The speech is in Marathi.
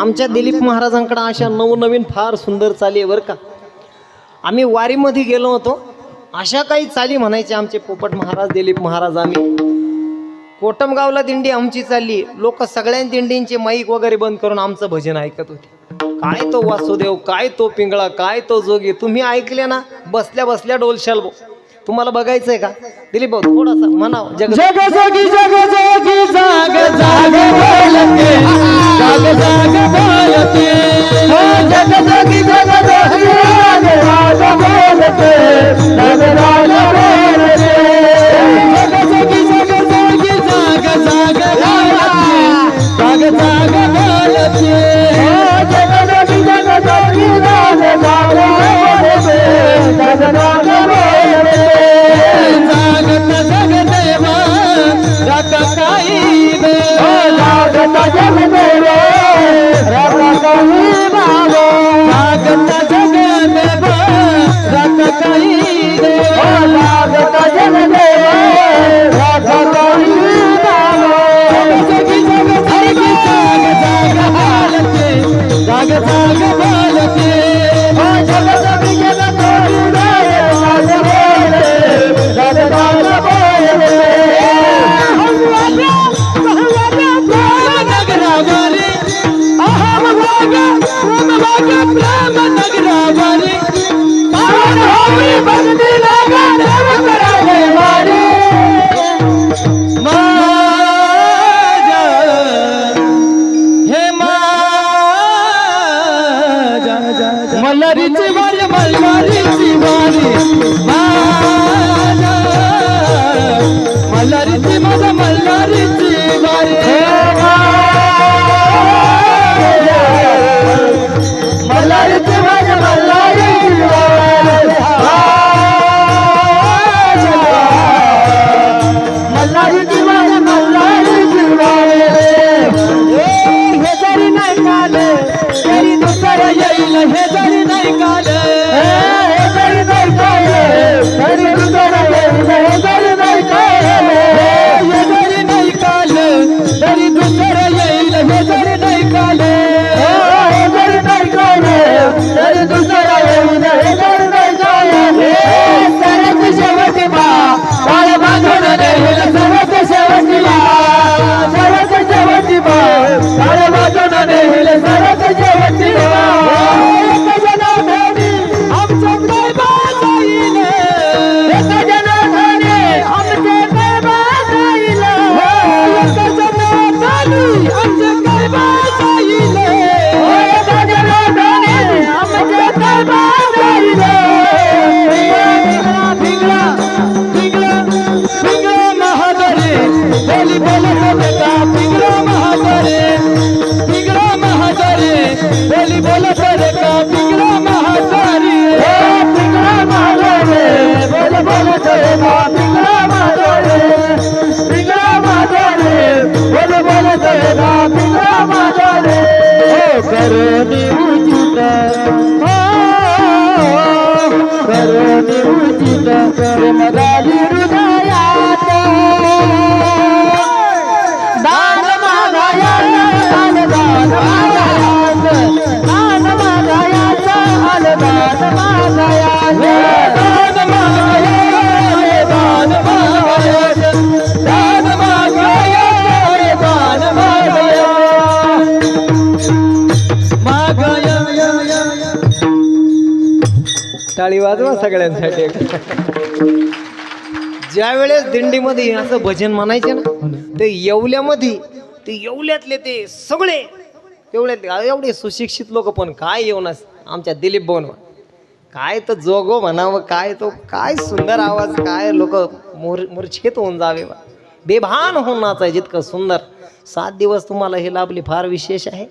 आमच्या दिलीप महाराजांकडं अशा नवनवीन फार सुंदर चाली आहे बरं का. आम्ही वारीमध्ये गेलो होतो. अशा काही चाली म्हणायचे आमचे पोपट महाराज दिलीप महाराज आम्ही. कोटमगावला दिंडी आमची चालली. लोक सगळ्या दिंडींचे माईक वगैरे बंद करून आमचं भजन ऐकत होते. काय तो वासुदेव काय तो पिंगळा काय तो जोगी? तुम्ही ऐकले ना? बसल्या बसल्या डोलशाल भाऊ. तुम्हाला बघायचंय का? दिलीप भाऊ थोडासा म्हणाव. जग जग जोगी जग जोगी जाग जाग बोलते जाग जाग बोलते हो जग जोगी जग जोगी जाग जाग हे जनाधारी आमच्या टाळी वाजवा सगळ्यांसाठी. ज्या वेळेस दिंडीमध्ये असं भजन म्हणायचे ना ते येवल्यामध्ये ते येवल्यातले ते सगळे एवढ्यातले एवढे सुशिक्षित लोक पण काय येऊनच आमच्या दिलीप भवन काय तर जोगो म्हणावं काय तो काय सुंदर आवाज काय लोक मूर मूर्छित होऊन जावे. बेभान होऊन नाचाय जितकं सुंदर. सात दिवस तुम्हाला हे लाभली फार विशेष आहे.